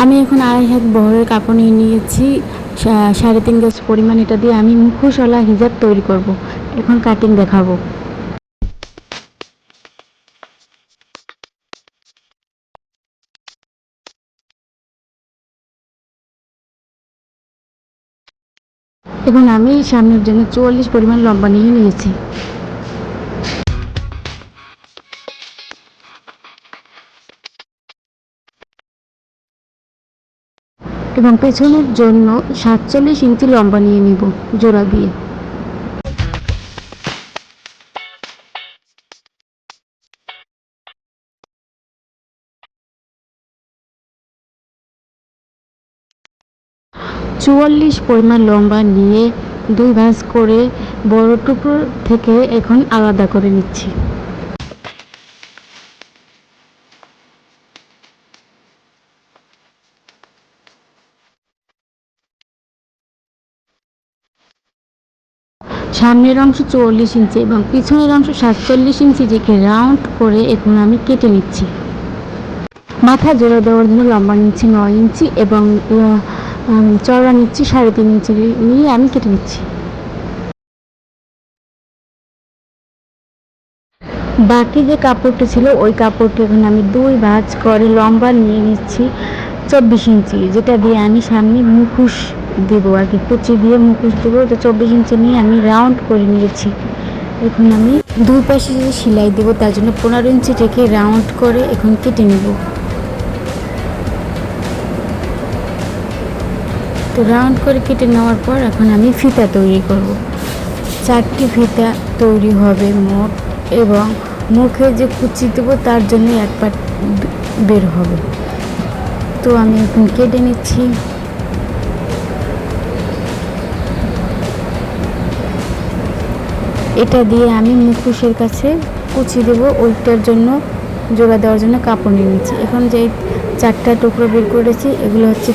আমি এখন আড়াই হাত বহরের কাপড় নিয়ে নিয়েছি সাড়ে তিন গাছ পরিমাণ এটা দিয়ে আমি মুখোশওয়ালা হিজাব তৈরি করব। এখন কাটিং দেখাবো এখন আমি সামনের জন্য চুয়াল্লিশ পরিমাণ লম্বা নিয়ে নিয়েছি এবং পেছনের জন্য সাতচল্লিশ ইঞ্চি লম্বা নিয়ে নিব জোড়া দিয়ে। চুয়াল্লিশ পরিমাণ লম্বা নিয়ে দুই ভাঁজ করে বড় টুকরো থেকে এখন আলাদা করে নিচ্ছি। সামনের অংশ চুয়াল্লিশ ইঞ্চি এবং পিছনের অংশ সাতচল্লিশ ইঞ্চি রেখে রাউন্ড করে এখন আমি কেটে নিচ্ছি। মাথা জোড়া দেওয়ার জন্য লম্বা নিচ্ছি নয় ইঞ্চি এবং চওড়া নিচ্ছি সাড়ে তিন ইঞ্চি নিয়ে আমি কেটে নিচ্ছি। বাকি যে কাপড়টি ছিল, ওই কাপড়টি এখন আমি দুই ভাঁজ করে লম্বা নিয়ে নিচ্ছি চব্বিশ ইঞ্চি, যেটা দিয়ে আমি সামনে মুখোশ দেবো আর কি। কুচি দিয়ে মুখোশ দেবো তো চব্বিশ ইঞ্চি নিয়ে আমি রাউন্ড করে নিয়েছি। এখন আমি দুই পাশে যে সেলাই দেবো, তার জন্য পনেরো ইঞ্চি রেখে রাউন্ড করে এখন কেটে নেব। তো রাউন্ড করে কেটে নেওয়ার পর এখন আমি ফিতা তৈরি করব। চারটি ফিতা তৈরি হবে মোট, এবং মুখে যে কুচি দেবো, তার জন্য এক পাট বের হবে। তো আমি এখন কেটে নিচ্ছি। এটা দিয়ে আমি মুখোশের কাছে কুচি দেবো ওইটার জন্য জোড়া দেওয়ার জন্য কাপড় নিয়ে নিচ্ছি। এখন যে চারটা টুকরো বের করেছি, এগুলো হচ্ছে